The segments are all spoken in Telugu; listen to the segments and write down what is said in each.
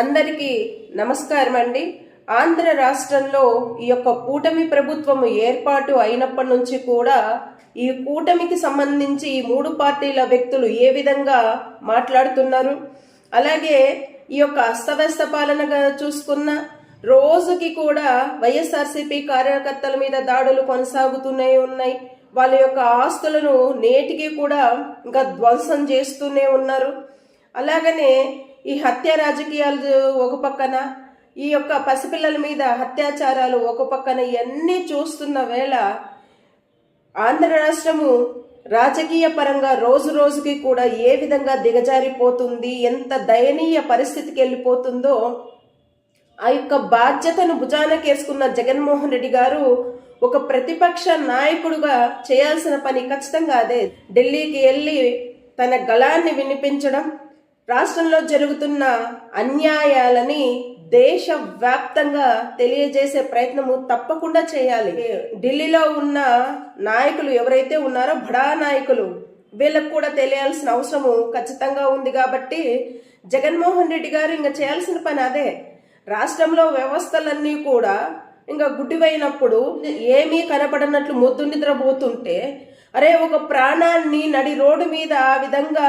అందరికీ నమస్కారం అండి ఆంధ్ర రాష్ట్రంలో ఈ యొక్క కూటమి ప్రభుత్వం ఏర్పాటు అయినప్పటి నుంచి కూడా ఈ కూటమికి సంబంధించి ఈ మూడు పార్టీల వ్యక్తులు ఏ విధంగా మాట్లాడుతున్నారు? అలాగే ఈ యొక్క అస్తవ్యస్త పాలనగా చూసుకున్న రోజుకి కూడా వైఎస్ఆర్సీపీ కార్యకర్తల మీద దాడులు కొనసాగుతూనే ఉన్నాయి. వాళ్ళ యొక్క ఆస్తులను నేటికి కూడా ఇంకా ధ్వంసం చేస్తూనే ఉన్నారు. అలాగనే ఈ హత్య రాజకీయాలు ఒక పక్కన ఈ యొక్క పసిపిల్లల మీద అత్యాచారాలు ఒక పక్కన ఇవన్నీ చూస్తున్న వేళ ఆంధ్ర రాష్ట్రము రాజకీయ పరంగా రోజు రోజుకి కూడా ఏ విధంగా దిగజారిపోతుంది ఎంత దయనీయ పరిస్థితికి వెళ్ళిపోతుందో ఆ యొక్క బాధ్యతను భుజానకేసుకున్న జగన్మోహన్ రెడ్డి గారు ఒక ప్రతిపక్ష నాయకుడుగా చేయాల్సిన పని ఖచ్చితంగా అదే. ఢిల్లీకి వెళ్ళి తన గళాన్ని వినిపించడం రాష్ట్రంలో జరుగుతున్న అన్యాయాలని దేశ వ్యాప్తంగా తెలియజేసే ప్రయత్నము తప్పకుండా చేయాలి. ఢిల్లీలో ఉన్న నాయకులు ఎవరైతే ఉన్నారో బడా నాయకులు వీళ్ళకు కూడా తెలియాల్సిన అవసరము ఖచ్చితంగా ఉంది కాబట్టి జగన్మోహన్ రెడ్డి గారు ఇంకా చేయాల్సిన పని అదే. రాష్ట్రంలో వ్యవస్థలన్నీ కూడా ఇంకా గుడ్డివైనప్పుడు ఏమీ కనపడనట్లు మొద్దు నిద్రపోతుంటే అరే ఒక ప్రాణాన్ని నడి రోడ్డు మీద ఆ విధంగా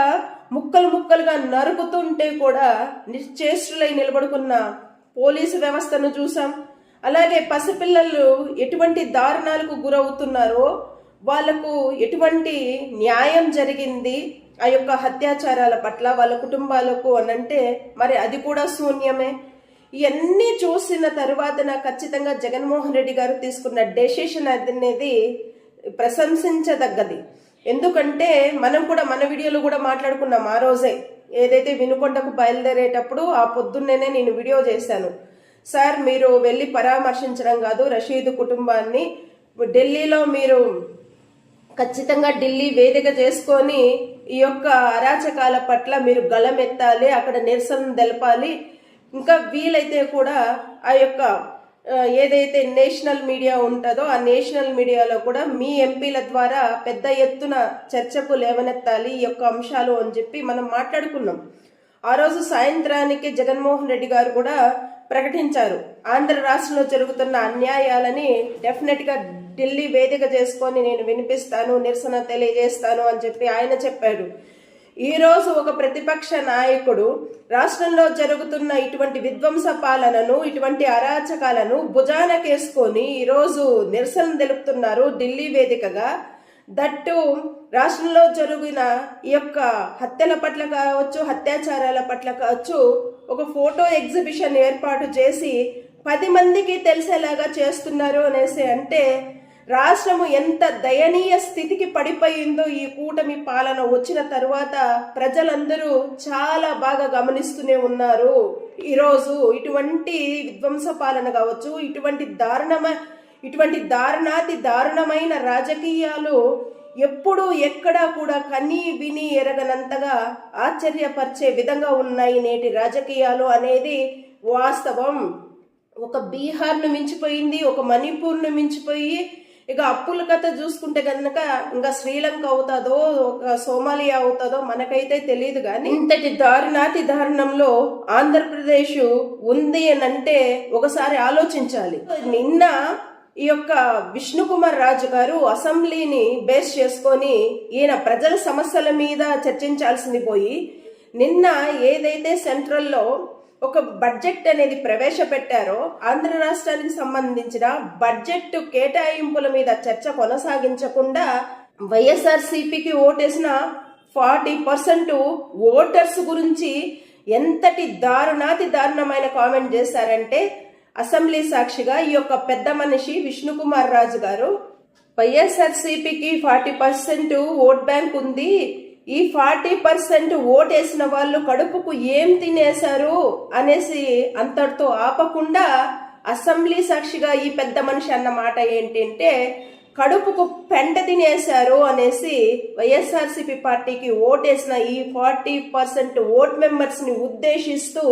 ముక్కలు ముక్కలుగా నరుకుతుంటే కూడా నిశ్చేష్టులై నిలబడుకున్న పోలీసు వ్యవస్థను చూసాం అలాగే పసిపిల్లలు ఎటువంటి దారుణాలకు గురవుతున్నారో వాళ్ళకు ఎటువంటి న్యాయం జరిగింది ఆ యొక్క అత్యాచారాల పట్ల వాళ్ళ కుటుంబాలకు అనంటే మరి అది కూడా శూన్యమే. ఇవన్నీ చూసిన తర్వాత నాకు ఖచ్చితంగా జగన్మోహన్ రెడ్డి గారు తీసుకున్న డెసిషన్ అనేది ప్రశంసించదగ్గది. ఎందుకంటే మనం కూడా మన వీడియోలో కూడా మాట్లాడుకున్నాం ఆ రోజే. ఏదైతే వినుకొండకు బయలుదేరేటప్పుడు ఆ పొద్దున్నేనే నేను వీడియో చేశాను. సార్ మీరు వెళ్ళి పరామర్శించడం కాదు రషీద్ కుటుంబాన్ని ఢిల్లీలో మీరు ఖచ్చితంగా ఢిల్లీ వేదిక చేసుకొని ఈ యొక్క అరాచకాల పట్ల మీరు గళమెత్తాలి అక్కడ నిరసన తెలపాలి. ఇంకా వీలైతే కూడా ఆ యొక్క ఏదైతే నేషనల్ మీడియా ఉంటుందో ఆ నేషనల్ మీడియాలో కూడా మీ ఎంపీల ద్వారా పెద్ద ఎత్తున చర్చకు లేవనెత్తాలి ఈ యొక్క అంశాలు అని చెప్పి మనం మాట్లాడుకున్నాం. ఆ రోజు సాయంత్రానికి జగన్మోహన్ రెడ్డి గారు కూడా ప్రకటించారు. ఆంధ్ర రాష్ట్రంలో జరుగుతున్న అన్యాయాలని డెఫినెట్గా ఢిల్లీ వేదిక చేసుకొని నేను వినిపిస్తాను నిరసన తెలియజేస్తాను అని చెప్పి ఆయన చెప్పాడు. ఈరోజు ఒక ప్రతిపక్ష నాయకుడు రాష్ట్రంలో జరుగుతున్న ఇటువంటి విధ్వంస పాలనను ఇటువంటి అరాచకాలను భుజానకేసుకొని ఈరోజు నిరసన తెలుపుతున్నారు ఢిల్లీ వేదికగా. దట్టు రాష్ట్రంలో జరిగిన ఈ యొక్క హత్యల పట్ల కావచ్చు అత్యాచారాల పట్ల కావచ్చు ఒక ఫోటో ఎగ్జిబిషన్ ఏర్పాటు చేసి పది మందికి తెలిసేలాగా చేస్తున్నారు అనేసి అంటే రాష్ట్రము ఎంత దయనీయ స్థితికి పడిపోయిందో ఈ కూటమి పాలన వచ్చిన తరువాత ప్రజలందరూ చాలా బాగా గమనిస్తూనే ఉన్నారు. ఈరోజు ఇటువంటి విధ్వంస పాలన కావచ్చు ఇటువంటి దారుణమ ఇటువంటి దారుణాతి దారుణమైన రాజకీయాలు ఎప్పుడూ ఎక్కడా కూడా కని విని ఎరగనంతగా ఆశ్చర్యపరిచే విధంగా ఉన్నాయి నేటి రాజకీయాలు అనేది వాస్తవం. ఒక బీహార్ను మించిపోయింది ఒక మణిపూర్ను మించిపోయి ఇక అప్పుల కథ చూసుకుంటే కనుక ఇంకా శ్రీలంక అవుతుందో ఒక సోమాలియా అవుతుందో మనకైతే తెలియదు కానీ ఇంతటి దారుణాతి దారుణంలో ఆంధ్రప్రదేశ్ ఉంది అని అంటే ఒకసారి ఆలోచించాలి. నిన్న ఈ యొక్క విష్ణుకుమార్ రాజు గారు అసెంబ్లీని బేస్ చేసుకొని ఈయన ప్రజల సమస్యల మీద చర్చించాల్సింది పోయి నిన్న ఏదైతే సెంట్రల్లో ఒక బడ్జెట్ అనేది ప్రవేశపెట్టారో ఆంధ్ర రాష్ట్రానికి సంబంధించిన బడ్జెట్ కేటాయింపుల మీద చర్చ కొనసాగించకుండా వైఎస్ఆర్ సిపికి ఓటేసిన ఫార్టీ పర్సెంట్ ఓటర్స్ గురించి ఎంతటి దారుణాతి దారుణమైన కామెంట్ చేశారంటే అసెంబ్లీ సాక్షిగా ఈ యొక్క పెద్ద మనిషి విష్ణుకుమార్ రాజు గారు. వైఎస్ఆర్సీపీకి ఫార్టీ పర్సెంట్ ఓట్ బ్యాంక్ ఉంది. ఈ ఫార్టీ పర్సెంట్ ఓటేసిన వాళ్ళు కడుపుకు ఏం తినేశారు అనేసి అంతటితో ఆపకుండా అసెంబ్లీ సాక్షిగా ఈ పెద్ద మనిషి అన్న మాట ఏంటంటే కడుపుకు పెంట తినేశారు అనేసి వైఎస్ఆర్సీపీ పార్టీకి ఓటేసిన ఈ ఫార్టీ పర్సెంట్ ఓట్ మెంబర్స్ని ఉద్దేశిస్తూ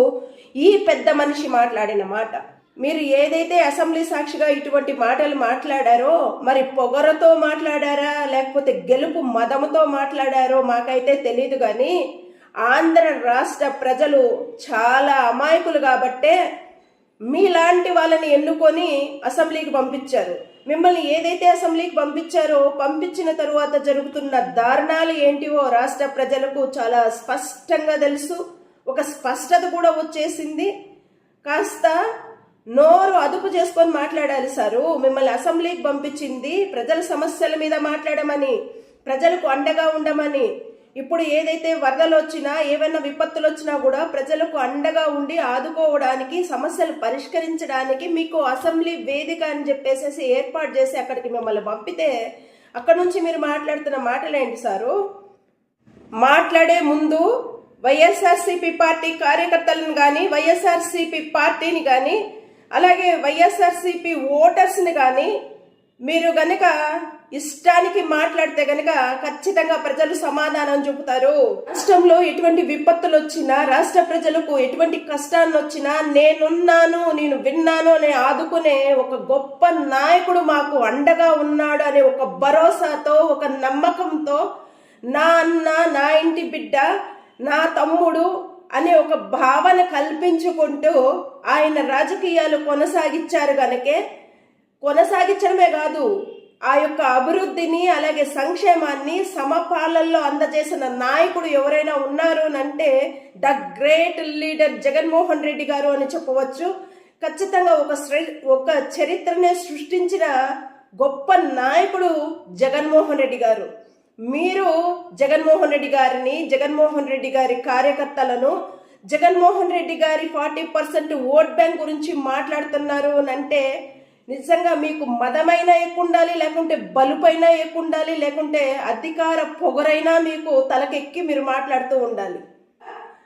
ఈ పెద్ద మనిషి మాట్లాడిన మాట. మీరు ఏదైతే అసెంబ్లీ సాక్షిగా ఇటువంటి మాటలు మాట్లాడారో మరి పొగరతో మాట్లాడారా లేకపోతే గెలుపు మదముతో మాట్లాడారో మాకైతే తెలియదు కానీ ఆంధ్ర రాష్ట్ర ప్రజలు చాలా అమాయకులు కాబట్టే మీలాంటి వాళ్ళని ఎన్నుకొని అసెంబ్లీకి పంపించారు. మిమ్మల్ని ఏదైతే అసెంబ్లీకి పంపించారో పంపించిన తరువాత జరుగుతున్న దారుణాలు ఏంటివో రాష్ట్ర ప్రజలకు చాలా స్పష్టంగా తెలుసు. ఒక స్పష్టత కూడా వచ్చేసింది. కాస్త నోరు అదుపు చేసుకొని మాట్లాడాలి సారు. మిమ్మల్ని అసెంబ్లీకి పంపించింది ప్రజల సమస్యల మీద మాట్లాడమని ప్రజలకు అండగా ఉండమని. ఇప్పుడు ఏదైతే వరదలు వచ్చినా ఏవైనా విపత్తులు వచ్చినా కూడా ప్రజలకు అండగా ఉండి ఆదుకోవడానికి సమస్యలు పరిష్కరించడానికి మీకు అసెంబ్లీ వేదిక అని చెప్పేసి ఏర్పాటు చేసి అక్కడికి మిమ్మల్ని పంపితే అక్కడ నుంచి మీరు మాట్లాడుతున్న మాటలేంటి సారు? మాట్లాడే ముందు వైఎస్ఆర్సీపీ పార్టీ కార్యకర్తలను కానీ వైఎస్ఆర్సీపీ పార్టీని కానీ అలాగే వైఎస్ఆర్సీపీ ఓటర్స్ని కానీ మీరు గనక ఇష్టానికి మాట్లాడితే గనక ఖచ్చితంగా ప్రజలు సమాధానం చూపుతారు రాష్ట్రంలో ఎటువంటి విపత్తులు వచ్చినా రాష్ట్ర ప్రజలకు ఎటువంటి కష్టాలు వచ్చినా నేనున్నాను నేను విన్నాను అని ఆదుకునే ఒక గొప్ప నాయకుడు మాకు అండగా ఉన్నాడు అనే ఒక భరోసాతో ఒక నమ్మకంతో నా అన్న నా ఇంటి బిడ్డ నా తమ్ముడు అనే ఒక భావన కల్పించుకుంటూ ఆయన రాజకీయాలు కొనసాగించారు గనకే. కొనసాగించడమే కాదు ఆ యొక్క అభివృద్ధిని అలాగే సంక్షేమాన్ని సమపాలనలో అందజేసిన నాయకుడు ఎవరైనా ఉన్నారు అంటే the great leader Jaganmohan Reddy garu అని చెప్పవచ్చు. ఖచ్చితంగా ఒక ఒక చరిత్రనే సృష్టించిన గొప్ప నాయకుడు జగన్మోహన్ రెడ్డి గారు. మీరు జగన్మోహన్ రెడ్డి గారిని జగన్మోహన్ రెడ్డి గారి కార్యకర్తలను జగన్మోహన్ రెడ్డి గారి ఫార్టీ పర్సెంట్ ఓట్ బ్యాంక్ గురించి మాట్లాడుతున్నారు అని అంటే నిజంగా మీకు మదమైనా ఎక్కుండాలి లేకుంటే బలుపైనా ఎక్కుండాలి లేకుంటే అధికార పొగరైనా మీకు తలకెక్కి మీరు మాట్లాడుతూ ఉండాలి.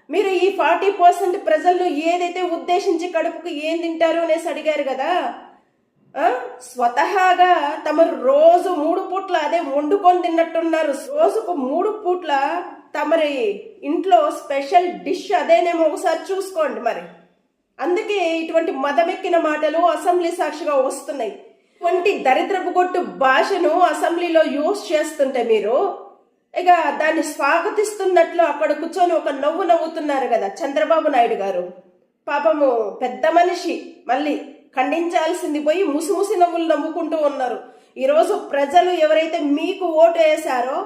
మీరు ఈ ఫార్టీ పర్సెంట్ ప్రజలను ఏదైతే ఉద్దేశించి కడుపుకు ఏం తింటారు అనేసి అడిగారు కదా? స్వతహాగా తమరు రోజు మూడు పూట్ల అదే వండుకొని తిన్నట్టున్నారు. రోజుకు మూడు పూట్ల తమరి ఇంట్లో స్పెషల్ డిష్ అదేనేమో ఒకసారి చూసుకోండి మరి. అందుకే ఇటువంటి మదమెక్కిన మాటలు అసెంబ్లీ సాక్షిగా వస్తున్నాయి. ఇటువంటి దరిద్రపు కొట్టు భాషను అసెంబ్లీలో యూజ్ చేస్తుంటే మీరు ఇక దాన్ని స్వాగతిస్తున్నట్లు అక్కడ కూర్చొని ఒక నవ్వు నవ్వుతున్నారు కదా చంద్రబాబు నాయుడు గారు. పాపము పెద్ద మనిషి మళ్ళీ ఖండించాల్సింది పోయి ముసిముసి నవ్వులు నవ్వుకుంటూ ఉన్నారు. ఈరోజు ప్రజలు ఎవరైతే మీకు ఓటు వేశారో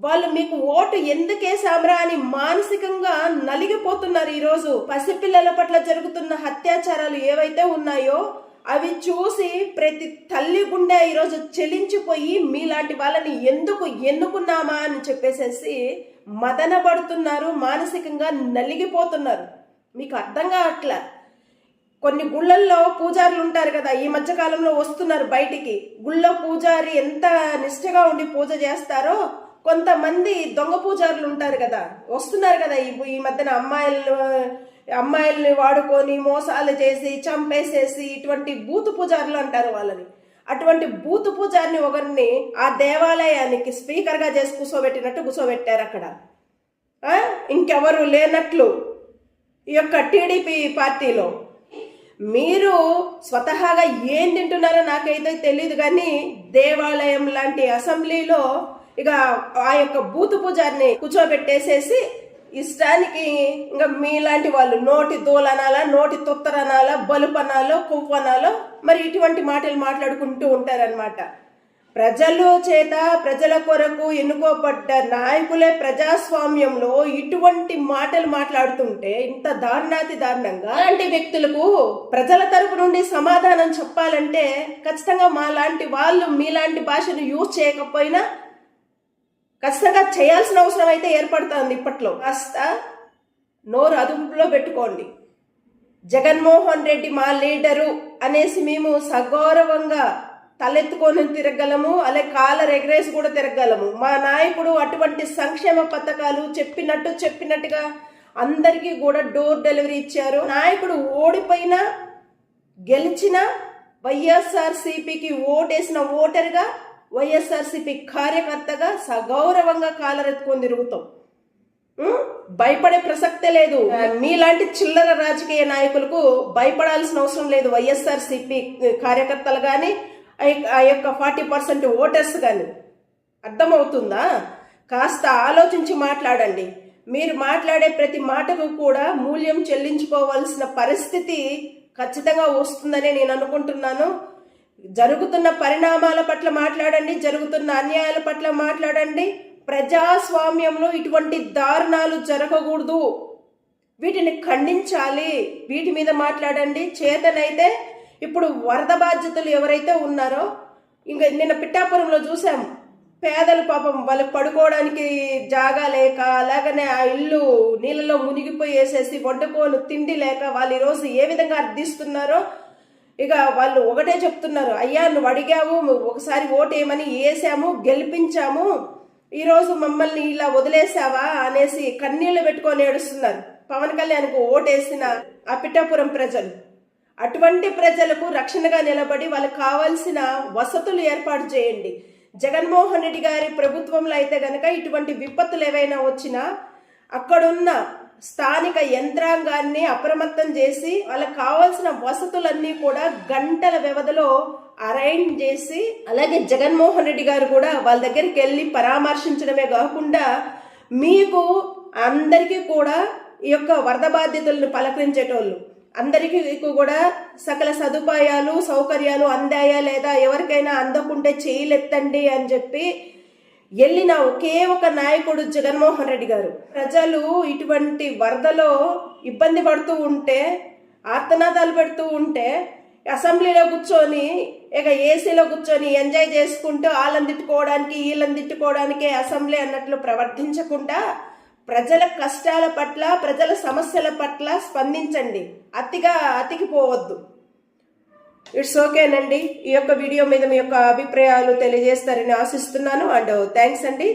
వాళ్ళు మీకు ఓటు ఎందుకేశామరా అని మానసికంగా నలిగిపోతున్నారు ఈరోజు. పసిపిల్లల పట్ల జరుగుతున్న అత్యాచారాలు ఏవైతే ఉన్నాయో అవి చూసి ప్రతి తల్లి గుండె ఈరోజు చెలించిపోయి మీలాంటి వాళ్ళని ఎందుకు ఎన్నుకున్నామా అని చెప్పేసేసి మదన పడుతున్నారు మానసికంగా నలిగిపోతున్నారు. మీకు అర్థం కావట్లా? కొన్ని గుళ్ళల్లో పూజారులు ఉంటారు కదా ఈ మధ్యకాలంలో వస్తున్నారు బయటికి. గుళ్ళో పూజారి ఎంత నిష్ఠగా ఉండి పూజ చేస్తారో కొంతమంది దొంగ పూజారులు ఉంటారు కదా వస్తున్నారు కదా ఈ ఈ మధ్యన అమ్మాయిలు అమ్మాయిల్ని వాడుకొని మోసాలు చేసి చంపేసేసి ఇటువంటి బూతు పూజారులు అంటారు వాళ్ళని. అటువంటి బూతు పూజారిని ఒకరిని ఆ దేవాలయానికి స్పీకర్గా చేసి కూర్చోబెట్టినట్టు కూర్చోబెట్టారు అక్కడ. ఇంకెవరు లేనట్లు ఈ యొక్క టీడీపీ పార్టీలో. మీరు స్వతహాగా ఏం తింటున్నారో నాకైతే తెలియదు కానీ దేవాలయం లాంటి అసెంబ్లీలో ఇక ఆ యొక్క బూతు పూజారిని కూర్చోబెట్టేసేసి ఇష్టానికి ఇంకా మీలాంటి వాళ్ళు నోటి దూలనాలా నోటి తొత్తరనాలా బలుపనాలో కొవ్వనాలో మరి ఇటువంటి మాటలు మాట్లాడుకుంటూ ఉంటారనమాట ప్రజల చేత ప్రజల కొరకు ఎన్నుకోబడ్డ నాయకులే ప్రజాస్వామ్యంలో ఇటువంటి మాటలు మాట్లాడుతుంటే ఇంత దారుణాతి దారుణంగా అలాంటి వ్యక్తులకు ప్రజల తరపు నుండి సమాధానం చెప్పాలంటే ఖచ్చితంగా మా లాంటి వాళ్ళు మీలాంటి భాషను యూజ్ చేయకపోయినా ఖచ్చితంగా చేయాల్సిన అవసరం అయితే ఏర్పడుతుంది ఇప్పట్లో. కాస్త నోరు అదుపులో పెట్టుకోండి. జగన్మోహన్ రెడ్డి మా లీడరు అనేసి మేము సగౌరవంగా తలెత్తుకొని తిరగలము అలాగే కాలర్ ఎగరేసి కూడా తిరగలము. మా నాయకుడు అటువంటి సంక్షేమ పథకాలు చెప్పినట్టు చెప్పినట్టుగా అందరికీ కూడా డోర్ డెలివరీ ఇచ్చారు. నాయకుడు ఓడిపోయినా గెలిచిన వైఎస్ఆర్సీపీకి ఓటేసిన ఓటర్గా వైఎస్ఆర్సీపీ కార్యకర్తగా సగౌరవంగా కాలరెత్తుకొని తిరుగుతాం. భయపడే ప్రసక్తే లేదు. మీలాంటి చిల్లర రాజకీయ నాయకులకు భయపడాల్సిన అవసరం లేదు. వైఎస్ఆర్సీపీ కార్యకర్తలు కానీ ఆ యొక్క ఫార్టీ పర్సెంట్ ఓటర్స్ కానీ అర్థమవుతుందా? కాస్త ఆలోచించి మాట్లాడండి. మీరు మాట్లాడే ప్రతి మాటకు కూడా మూల్యం చెల్లించుకోవాల్సిన పరిస్థితి ఖచ్చితంగా వస్తుందని నేను అనుకుంటున్నాను. జరుగుతున్న పరిణామాల పట్ల మాట్లాడండి జరుగుతున్న అన్యాయాల పట్ల మాట్లాడండి. ప్రజాస్వామ్యంలో ఇటువంటి దారుణాలు జరగకూడదు. వీటిని ఖండించాలి. వీటి మీద మాట్లాడండి. చేతనైతే ఇప్పుడు వరద బాధ్యతలు ఎవరైతే ఉన్నారో ఇంకా నిన్న పిట్టాపురంలో చూసాము పేదలు పాపం వాళ్ళకి పడుకోవడానికి జాగా లేక అలాగనే ఆ ఇల్లు నీళ్ళలో మునిగిపోయేసేసి వండుకోను తిండి లేక వాళ్ళు ఈరోజు ఏ విధంగా అర్థిస్తున్నారో ఇక వాళ్ళు ఒకటే చెప్తున్నారు అయ్యా నువ్వు అడిగావు ఒకసారి ఓటేయమని వేసాము గెలిపించాము ఈరోజు మమ్మల్ని ఇలా వదిలేసావా? అనేసి కన్నీళ్ళు పెట్టుకొని ఏడుస్తున్నారు. పవన్ కళ్యాణ్కు ఓటేసిన ఆ పిఠాపురం ప్రజలు. అటువంటి ప్రజలకు రక్షణగా నిలబడి వాళ్ళకి కావాల్సిన వసతులు ఏర్పాటు చేయండి. జగన్మోహన్ రెడ్డి గారి ప్రభుత్వంలో అయితే గనక ఇటువంటి విపత్తులు ఏవైనా వచ్చినా అక్కడున్న స్థానిక యంత్రాంగాన్ని అప్రమత్తం చేసి వాళ్ళకి కావాల్సిన వసతులన్నీ కూడా గంటల వ్యవధిలో అరైన్ చేసి అలాగే జగన్మోహన్ రెడ్డి గారు కూడా వాళ్ళ దగ్గరికి వెళ్ళి పరామర్శించడమే కాకుండా మీకు అందరికీ కూడా ఈ యొక్క వరద బాధ్యతలను పలకరించేటోళ్ళు అందరికీ కూడా సకల సదుపాయాలు సౌకర్యాలు అందాయా లేదా ఎవరికైనా అందకుంటే చేయలెత్తండి అని చెప్పి వెళ్ళిన ఒకే ఒక నాయకుడు జగన్మోహన్ రెడ్డి గారు. ప్రజలు ఇటువంటి వరదలో ఇబ్బంది పడుతూ ఉంటే ఆర్తనాదాలు పెడుతూ ఉంటే అసెంబ్లీలో కూర్చొని ఇక ఏసీలో కూర్చొని ఎంజాయ్ చేసుకుంటూ వాళ్ళని తిట్టుకోవడానికి వీళ్ళని తిట్టుకోవడానికి అసెంబ్లీ అన్నట్లు ప్రవర్తించకుండా ప్రజల కష్టాల పట్ల ప్రజల సమస్యల పట్ల స్పందించండి. అతిగా అతికిపోవద్దు ఇట్స్ ఓకేనండి ఈ యొక్క వీడియో మీద మీ యొక్క అభిప్రాయాలు తెలియజేస్తారని ఆశిస్తున్నాను. అండ్ థ్యాంక్స్ అండి.